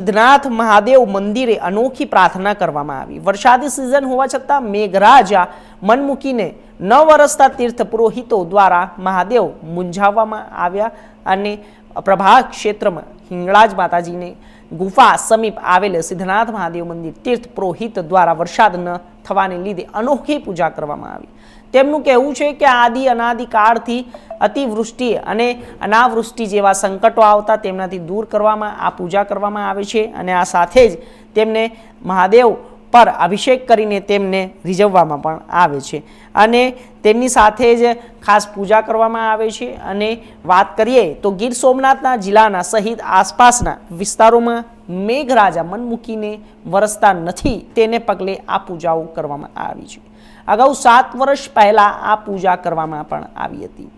સિદ્ધનાથ મહાદેવ મંદિરે અનોખી પ્રાર્થના કરવામાં આવી. વરસાદી સિઝન હોવા છતાં મેઘરાજા મન મૂકીને ન વરસતા તીર્થ પુરોહિતો દ્વારા મહાદેવ મૂંઝાવવામાં આવ્યા અને પ્રભાગ ક્ષેત્રમાં હિંગળાજ માતાજીને ગુફા સમીપ આવેલ સિદ્ધનાથ મહાદેવ મંદિર તીર્થ પુરોહિત દ્વારા વરસાદ ન થવાને લીધે અનોખી પૂજા કરવામાં આવી. તેમનું કહેવું છે કે આદિ અનાદિ કાળથી અતિવૃષ્ટિ અને અનાવૃષ્ટિ જેવા સંકટો આવતા તેમનાથી દૂર કરવામાં આ પૂજા કરવામાં આવે છે અને આ સાથે જ તેમને મહાદેવ પર અભિષેક કરીને તેમને રીઝવવામાં પણ આવે છે. અને તેમની સાથે જ ખાસ પૂજા કરવામાં આવે છે. અને વાત કરીએ તો ગીર સોમનાથના જિલ્લાના સહિત આસપાસના વિસ્તારોમાં મેઘરાજા મન મૂકીને વરસતા નથી. તેને પગલે આ પૂજાઓ કરવામાં આવી છે. અગાઉ સાત વર્ષ પહેલા આ પૂજા કરવામાં પણ આવી હતી.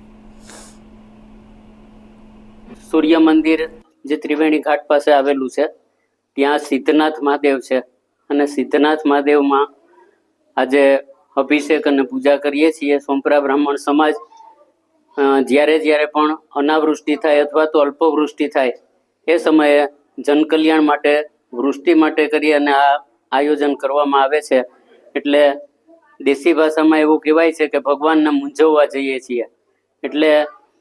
સૂર્ય મંદિર જે ત્રિવેણી ઘાટ પાસે આવેલું છે, ત્યાં સિદ્ધનાથ મહાદેવ છે. અને સિદ્ધનાથ મહાદેવમાં આજે અભિષેક અને પૂજા કરીએ છીએ. સોમપરા બ્રાહ્મણ સમાજ જ્યારે જ્યારે પણ અનાવૃષ્ટિ થાય અથવા તો અલ્પવૃષ્ટિ થાય, એ સમયે જનકલ્યાણ માટે, વૃષ્ટિ માટે કરી અને આ આયોજન કરવામાં આવે છે. એટલે દેશી ભાષામાં એવું કહેવાય છે કે ભગવાનને મૂંઝવવા જઈએ છીએ. એટલે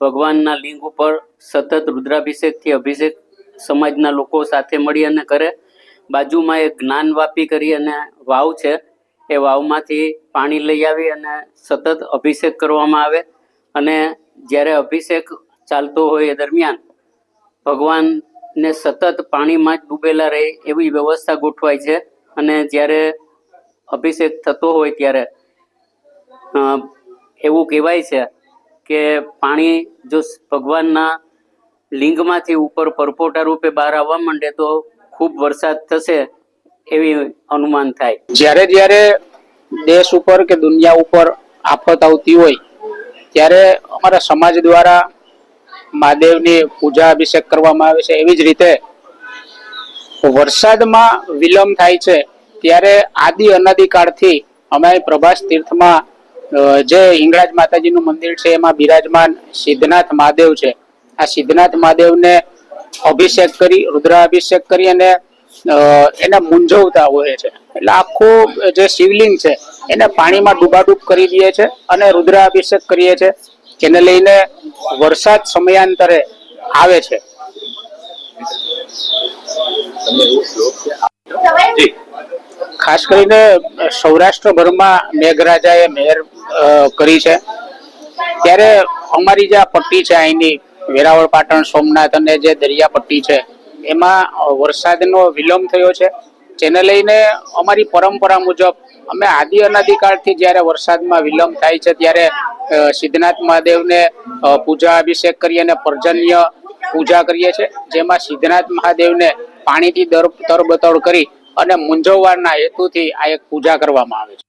ભગવાનના લિંગ ઉપર સતત રુદ્રાભિષેકથી અભિષેક સમાજના લોકો સાથે મળી અને કરે બાજુમાં એક જ્ઞાન વાપી કરી અને વાવ છે. એ વાવમાંથી પાણી લઈ આવી અને સતત અભિષેક કરવામાં આવે. અને જ્યારે અભિષેક ચાલતો હોય એ દરમિયાન ભગવાનને સતત પાણીમાં જ ડૂબેલા રહે એવી વ્યવસ્થા ગોઠવાય છે. અને જ્યારે અભિષેક થતો હોય ત્યારે એવું કહેવાય છે કે પાણી જો ભગવાનના લિંગમાંથી ઉપર પરપોટા રૂપે બહાર આવવા માંડે તો ખૂબ વરસાદ થશે એવી અનુમાન થાય. જ્યારે જ્યારે દેશ ઉપર કે દુનિયા ઉપર આફત આવતી હોય, ત્યારે અમારા સમાજ દ્વારા મહાદેવની પૂજા અભિષેક કરવામાં આવે છે. એવી જ રીતે વરસાદમાં વિલંબ થાય છે, ત્યારે આદિ અનાદિકાળથી અમે પ્રભાસ તીર્થમાં જે હિંગળાજ માતાજીનું મંદિર છે, એમાં બિરાજમાન સિદ્ધનાથ મહાદેવ છે. આ સિદ્ધનાથ મહાદેવને અભિષેક કરી રુદ્રાભિષેક કરી અને એને મૂંઝવતા હોય છે. એટલે આખું જે શિવલિંગ છે એને પાણીમાં ડૂબાડૂબ કરી દઈએ છે અને રુદ્રાભિષેક કરીએ છે જેને લઈને વરસાદ સમયાંતરે આવે છે. ખાસ કરીને સૌરાષ્ટ્રભરમાં મેઘરાજાએ મહેર અ, કરી છે. ત્યારે અમારી જે આ પટ્ટી છે અહીંની વેરાવળ પાટણ, સોમનાથ અને જે દરિયાપટ્ટી છે, એમાં વરસાદનો વિલંબ થયો છે. જેને લઈને અમારી પરંપરા મુજબ અમે આદિ અનાદિકાળથી જ્યારે વરસાદમાં વિલંબ થાય છે, ત્યારે સિદ્ધનાથ મહાદેવને પૂજા અભિષેક કરી અને પર્જન્ય પૂજા કરીએ છીએ, જેમાં સિદ્ધનાથ મહાદેવને પાણીથી દર, તરબતર કરી અને મૂંઝવવાના હેતુથી આ એક પૂજા કરવામાં આવે છે.